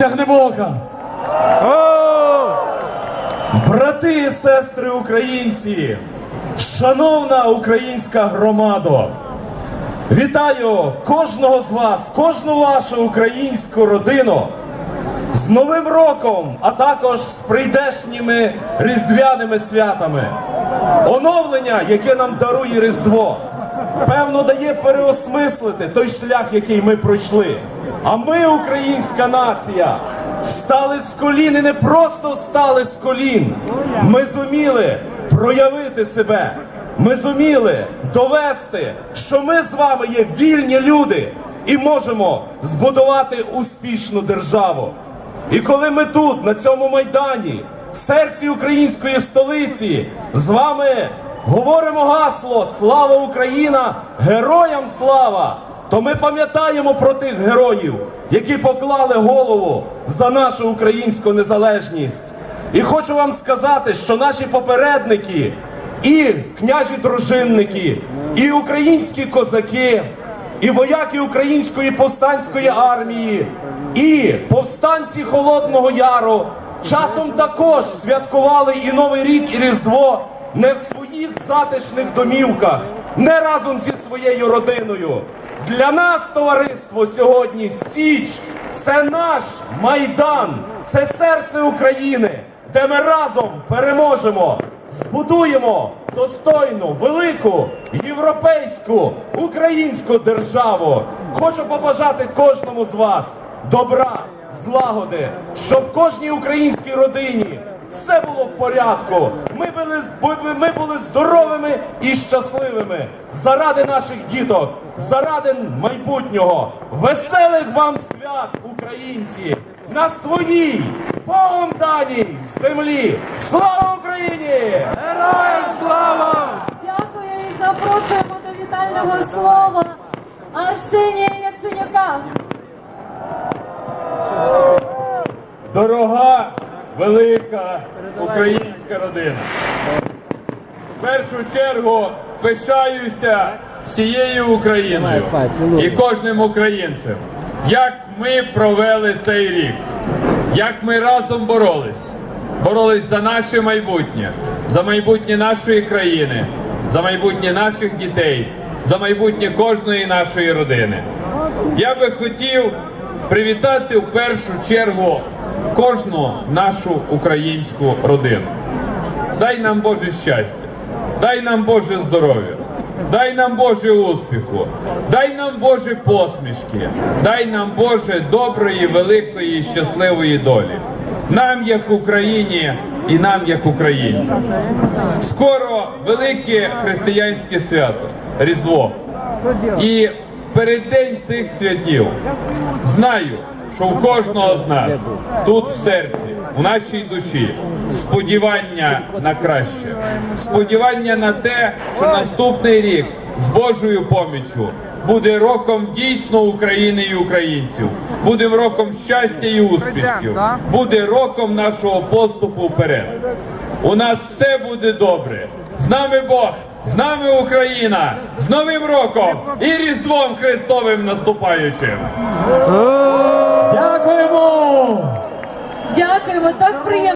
Тягнебока! Брати і сестри українці, шановна українська громадо, вітаю кожного з вас, кожну вашу українську родину з Новим роком, а також з прийдешніми різдвяними святами. Оновлення, яке нам дарує Різдво, певно, дає переосмислити той шлях, який ми пройшли. А ми, українська нація, стали з колін і не просто стали з колін. Ми зуміли проявити себе. Ми зуміли довести, що ми з вами є вільні люди і можемо збудувати успішну державу. І коли ми тут, на цьому майдані, в серці української столиці, з вами говоримо гасло Слава Україна! Героям слава! То ми пам'ятаємо про тих героїв, які поклали голову за нашу українську незалежність. І хочу вам сказати, що наші попередники, і княжі дружинники, і українські козаки, і вояки української повстанської армії, і повстанці Холодного Яру часом також святкували і Новий рік, і Різдво не в своїх затишних домівках, не разом зі своєю родиною. Для нас, товариство, сьогодні Січ це наш майдан, це серце України, де ми разом переможемо збудуємо достойну, велику, європейську, українську державу. Хочу побажати кожному з вас добра, злагоди, щоб в кожній українській родині все було в порядку. Ми були, бу- ми були здоровими і щасливими заради наших діток, заради майбутнього. Веселих вам свят, українці! На своїй Богом даній землі! Слава Україні! Героям слава! Дякую і запрошуємо до вітального слова Арсенія Яценюка. Дорога, велика українська родина. В першу чергу пишаюся всією Україною і кожним українцем, як ми провели цей рік, як ми разом боролись. Боролись за наше майбутнє, за майбутнє нашої країни, за майбутнє наших дітей, за майбутнє кожної нашої родини. Я би хотів привітати в першу чергу кожну нашу українську родину. Дай нам Боже щастя, дай нам Боже здоров'я, дай нам Боже успіху, дай нам Боже посмішки, дай нам Боже доброї, великої, щасливої долі. Нам, як Україні, і нам, як українцям. Скоро велике християнське свято Різдво. І переддень цих святів знаю, що у кожного з нас тут в серці, у нашій душі, сподівання на краще, сподівання на те, що наступний рік з Божою поміччю буде роком дійсно України і українців, буде роком щастя і успіхів, буде роком нашого поступу вперед. У нас все буде добре. З нами Бог, з нами Україна, з Новим роком і Різдвом Христовим наступаючим. Дякуємо, так приємно.